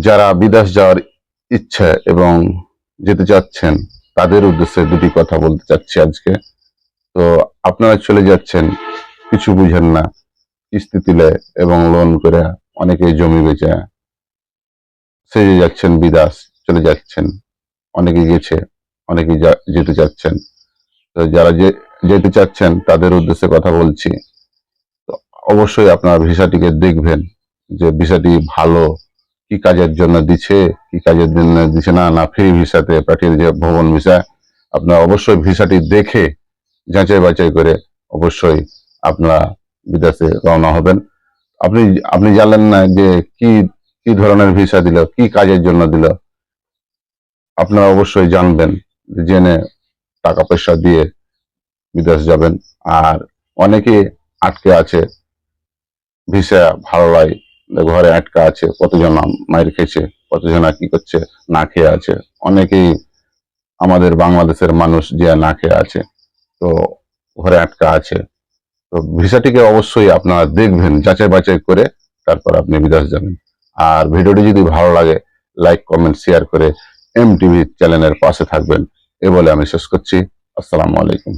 যারা বিদেশ যাওয়ার ইচ্ছে এবং যেতে চাচ্ছেন, তাদের উদ্দেশ্যে দুটি কথা বলতে চাচ্ছি আজকে। তো আপনারা চলে যাচ্ছেন, কিছু বুঝেন না, কিস্তি তুলে এবং লোন করে অনেকে জমি বেচে সেজে যাচ্ছেন, বিদাস চলে যাচ্ছেন। অনেকে গেছে, অনেকে যেতে চাচ্ছেন। তো যারা যে- যেতে চাচ্ছেন, তাদের উদ্দেশ্যে কথা বলছি। তো অবশ্যই আপনার ভিসাটিকে দেখবেন যে ভিসাটি ভালো কি কাজের জন্য দিচ্ছে কি কাজের জন্য দিচ্ছে না না ফ্রি ভিসাতে পাঠিয়ে যে ভ্রমণ ভিসা, আপনার অবশ্যই ভিসাটি দেখে যাচাই বাছাই করে অবশ্যই আপনারা বিদেশে রওনা হবেন। আপনি আপনি জানলেন না যে কি কি ধরনের ভিসা দিল, কি কাজের জন্য দিল? আপনারা অবশ্যই জানবেন, জেনে টাকা পয়সা দিয়ে বিদেশ যাবেন। আর অনেকে আটকে আছে, ভিসা ভালো লাগে ঘরে আটকা আছে, কতজন মায়ের খেয়েছে, কতজন কি করছে, না খেয়ে আছে। অনেকেই আমাদের বাংলাদেশের মানুষ যে না খেয়ে আছে, তো ঘরে আটকা আছে। তো ভিসাটিকে অবশ্যই আপনারা দেখবেন, যাচাই বাছাই করে তারপর আপনি বিদেশ যাবেন। আর ভিডিওটি যদি ভালো লাগে লাইক কমেন্ট শেয়ার করে এম টিভি চ্যানেলের পাশে থাকবেন। এ বলে আমি শেষ করছি। আসসালামু আলাইকুম।